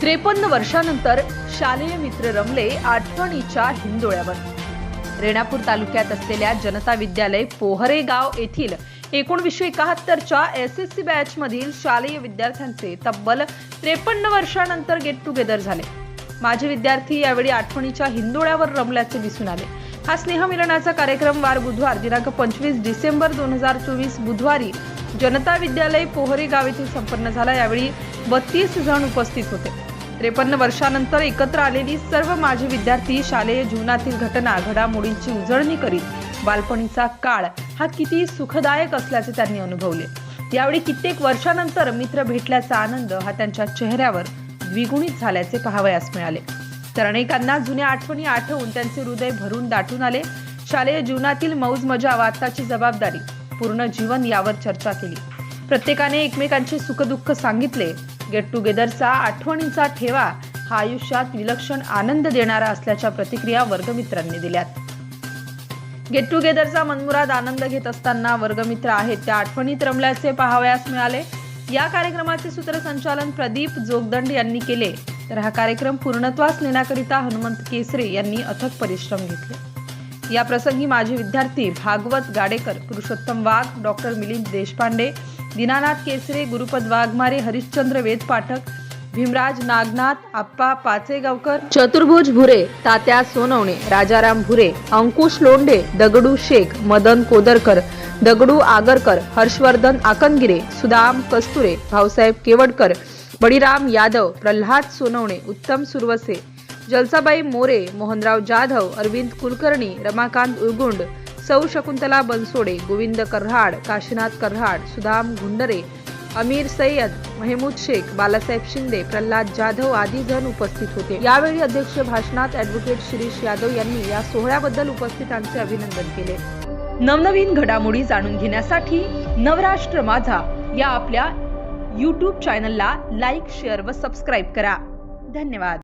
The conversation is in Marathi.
त्रेपन्न वर्षानंतर शालेय मित्र रमले आठवणीच्या हिंदोळ्यावर रेणापूर तालुक्यात असलेल्या जनता विद्यालय पोहरे गाव येथील एकोणवीसशे एकाहत्तरच्या एस एस सी बॅच मधील शालेय विद्यार्थ्यांचे तब्बल त्रेपन्न वर्षानंतर गेट टुगेदर झाले. माझे विद्यार्थी यावेळी आठवणीच्या हिंदोळ्यावर रमल्याचे दिसून आले. हा स्नेह मिलनाचा कार्यक्रम वार बुधवार दिनांक पंचवीस डिसेंबर दोन हजार चोवीस बुधवारी जनता विद्यालय पोहरे गाव येथे संपन्न झाला. यावेळी बत्तीस जण उपस्थित होते. त्रेपन्न वर्षानंतर एकत्र आलेली सर्व माझे विद्यार्थी शालेय जीवनातील घटना घडामोडींची उजळणी करीत बालपणीचा काळ हा किती सुखदायक असल्याचे त्यांनी अनुभवले. यावेळी कित्येक वर्षानंतर मित्र भेटल्याचा आनंद हा त्यांच्या चेहऱ्यावर द्विगुणित झाल्याचे पाहावयास मिळाले. तर अनेकांना जुन्या आठवणी आठवून त्यांचे हृदय भरून दाटून आले. शालेय जीवनातील मौज मजा वाताची जबाबदारी पूर्ण जीवन यावर चर्चा केली. प्रत्येकाने एकमेकांचे सुखदुःख सांगितले. गेट टुगेदरचा आठवणींचा ठेवा हा आयुष्यात विलक्षण आनंद देणारा असल्याच्या प्रतिक्रिया वर्गमित्रांनी दिल्यात. गेट टुगेदरचा मनमुराद आनंद घेत असताना वर्गमित्र आहेत त्या आठवणीत रमल्याचे पाहावयास मिळाले. या कार्यक्रमाचे सूत्रसंचालन प्रदीप जोगदंड यांनी केले. तर हा कार्यक्रम पूर्णत्वास नेण्याकरिता हनुमंत केसरे यांनी अथक परिश्रम घेतले. या प्रसंगी माझे विद्यार्थी भागवत गाडेकर पुरुषोत्तम वाघ डॉक्टर मिलिंद देशपांडे दीनानाथ केसरे गुरुपद वाघमारे हरिश्चंद्र वेद पाठक भीमराज नागनाथ आप्पा पाचेगावकर चतुर्भुज भुरे तात्या सोनवणे राजाराम भुरे अंकुश लोंढे दगडू शेख मदन कोदरकर दगडू आगरकर हर्षवर्धन आकनगिरे सुदाम कस्तुरे भाऊसाहेब केवडकर बळीराम यादव प्रल्हाद सोनवणे उत्तम सुरवसे जलसाबाई मोरे मोहनराव जाधव अरविंद कुलकर्णी रमाकांत उरगुंड सौ शकुंतला बनसोडे गोविंद कर्हाड काशीनाथ कर्हाड सुदाम गुंडरे अमीर सय्यद महमूद शेख बालासाहेब शिंदे प्रल्हाद जाधव आदी जण उपस्थित होते. यावेळी अध्यक्ष भाषणात ॲडव्होकेट शिरीष यादव यांनी या सोहळ्याबद्दल उपस्थितांचे अभिनंदन केले. नवनवीन घडामोडी जाणून घेण्यासाठी नवराष्ट्र माझा या आपल्या यूट्यूब चॅनलला लाईक शेअर व सबस्क्राईब करा. धन्यवाद.